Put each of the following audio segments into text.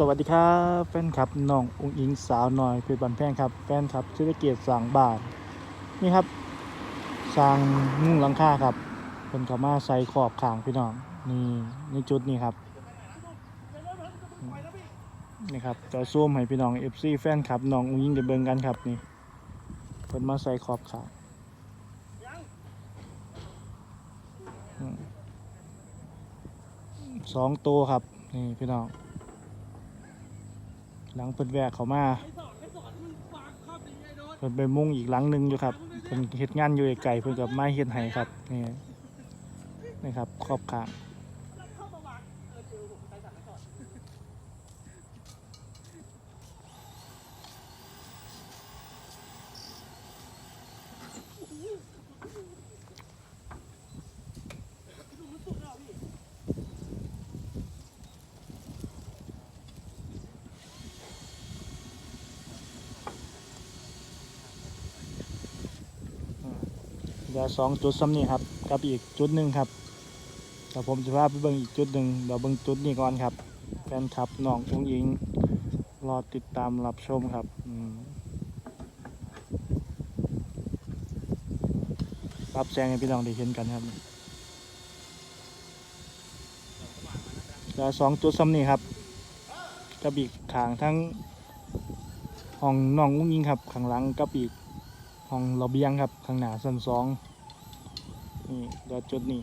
สวัสดีครับแฟนคลับน้องอุ้งอิงสาวน้อยเพชรบันแพงครับแฟนคลับธุรกิจสร้างบ้านนี่ครับสร้างมุ้งหลังคาครับเป็นขามาใส่ขอบขางพี่น้องนี่ในจุดนี้ครับนี่ครับจะซูมให้พี่น้อง FC แฟนคลับน้องอุ้งอิงได้เบิ่งกันครับนี่เพิ่นมาใส่ขอบขางสองตัวครับนี่พี่น้อง หลังเพิ่นแวกเขามาเพิ่นไปมุ่งอีกหลังหนึ่งอยู่ครับเพิ่นเฮ็ดงานอยู่ไกลเพิ่นกับไม้เฮ็ดให้ครับนี่นี่ครับครอบข้าง เดี๋ยวสองจุดซ้ำนี่ครับกับอีกจุดหนึ่งครับเดี๋ยวผมจะพาไปเบิ่งอีกจุดหนึ่งเดี๋ยวเบิ่งจุดนี้ก่อนครับแฟนครับน้องอุ้งอิงรอติดตามรับชมครับอืรับแจ้งให้พี่น้องได้เห็นกันครับเดี๋ยวสองจุดซ้ำนี่ครับกับอีกขางทั้งห้องน้องอุ้งอิงครับข้างหลังกับอีกห้องระเบียงครับข้างหน้าชั้นสอง นี่เดี๋ยวจุดนี้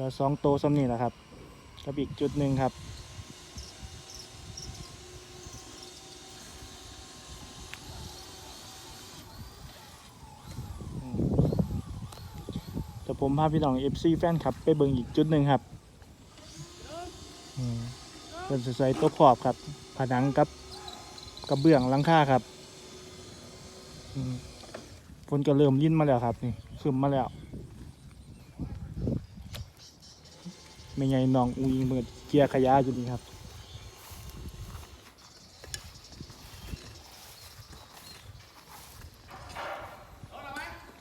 เดี๋ยวสองโตซ้ำนี่แหละครับกับอีกจุดหนึ่งครับ แต่ผมพาพี่น้อง FC แฟนครับ ไปเบิ่งอีกจุดหนึ่งครับเป็นสิใส่ตัวขอบครับ ผนังกับกระเบื้องลังคาครับฝนก็เริ่มลิ้นมาแล้วครับนี่ขึ้นมาแล้ว ไม่ไงน้องอุ้งอิงเปิดเกียร์ขยะอยู่นี่ครับ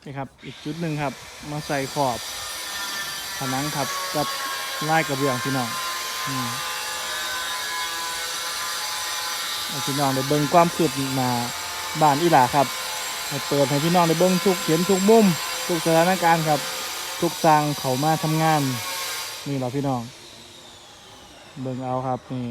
นี่ครับอีกจุดหนึ่งครับ มาใส่ขอบผนังครับกับลายกระเบื้องพี่น้องอืมพี่น้องได้เบิ่งความคืบหน้าบ้านอีหลาครับเปิดให้พี่น้องได้เบิ่งทุกเห็นทุกมุมทุกสถานการณ์ครับ ทุกสร้างเขามาทำงาน นี่เราพี่น้อง เบิ่งเอาครับนี่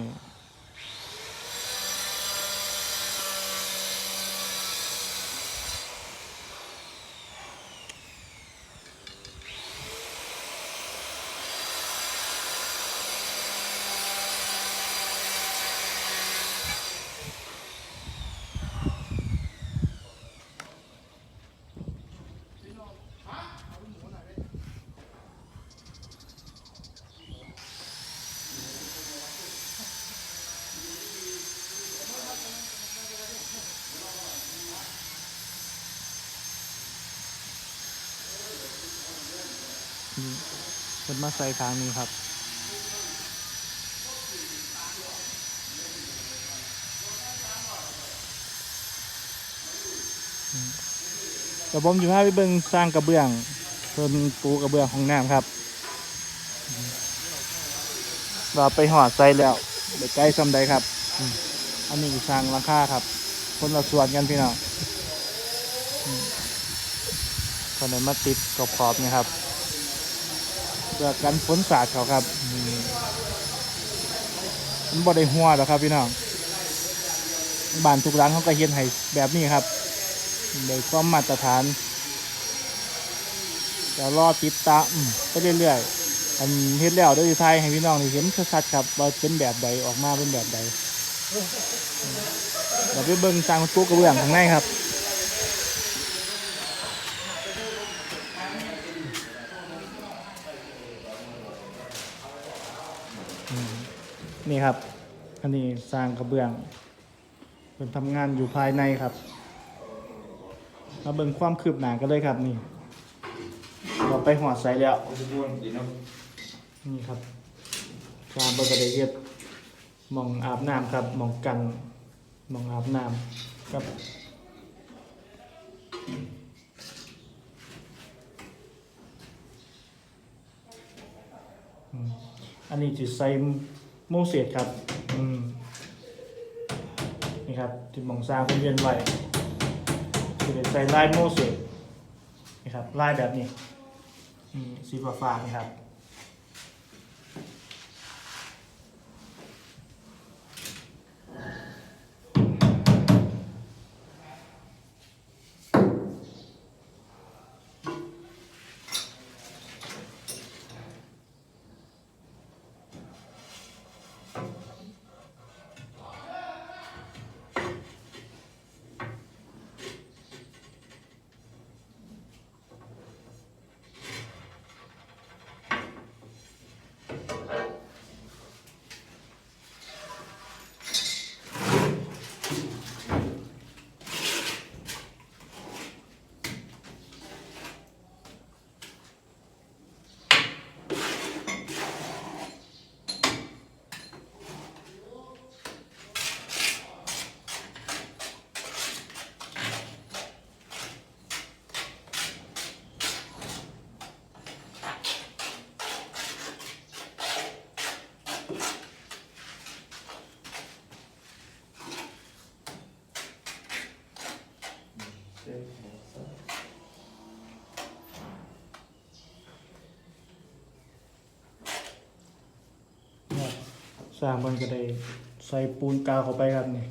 เป็นมาใส่ทางนี้ครับอืมเดี๋ยวผมจะพาไปเบิ่งสร้างกระเบื้องเพิ่นปูกระเบื้องของน้ำครับอืมว่าไปหอดใส่แล้วเดี๋ยวใกล้ซ้ำใดครับ อันนี้คือสร้างราคาครับ คนละส่วนกันพี่น้องอืมคนไหนมาติดกรอบๆนี่ครับ เพื่อกันฝนสาดเขาครับอืมมันบ่ได้หัวหรอกครับพี่น้องบ้านทุกหลังเขาก็เฮ็ดให้แบบนี้ครับโดยความมาตรฐานจะรอติดตามไปเรื่อยๆอันเฮ็ดแล้วดี๋ยวสิทายให้พี่น้องเห็นชัดๆครับว่าเป็นแบบใดออกมาเป็นแบบใดเดี๋ยวไปเบิ่งสร้างตู้กระเบื้องข้างในครับ นี่ครับ อันนี้สร้างกระเบื้องเป็นทำงานอยู่ภายในครับมาเบิ่งความคืบหน้ากันเลยครับนี่เราไปหอดใส่แล้วนี่ครับการบริเฮ็ดมองอาบน้ำครับมองกันมองอาบน้ำครับอันนี้จะใส่ โมเสสครับ อืม นี่ครับที่มองสร้างเป็นเรียนไว้จะได้ใส่ลายโมเสสนี่ครับลายแบบนี้สีฟ้าๆนี่ครับ สร้างมันก็ได้ใส่ปูนกาวเข้าไปครับนี่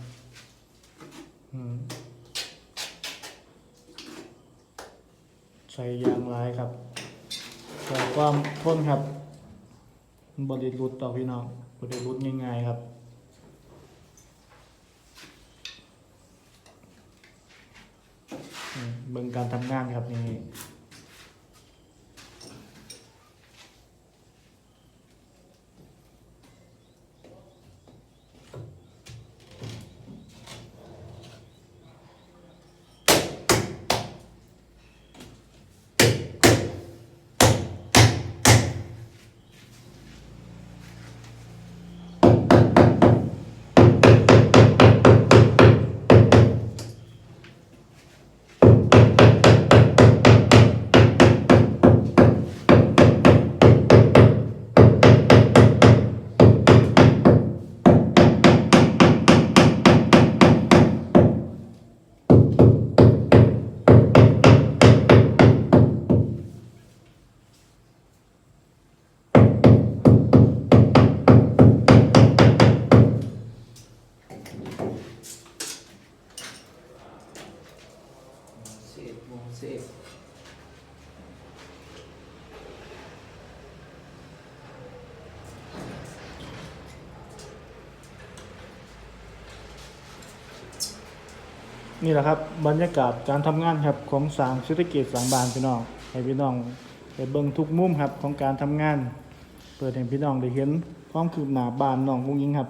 ใส่ยางลายครับแต่ความทนครับบริรุดต่อพี่น้องบริรุดง่ายๆครับเบิ่งการทำงานครับนี่ นี่แหละครับบรรยากาศการทำงานครับของสางเศรษฐกิจสางบานพี่น้องให้พี่น้องไปเบิ่งทุกมุมครับของการทำงาน เปิดให้พี่น้องได้เห็นความคืบหน้าบานน้องอุ้งยิงครับ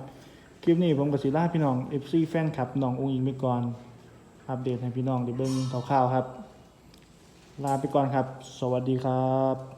คลิปนี้ผมกับศิลาพี่น้อง FC แฟนคลับน้องอุ้งยิงไปก่อนอัปเดตให้พี่น้องได้เบิ่งคร่าวๆครับ ลาไปก่อนครับ สวัสดีครับ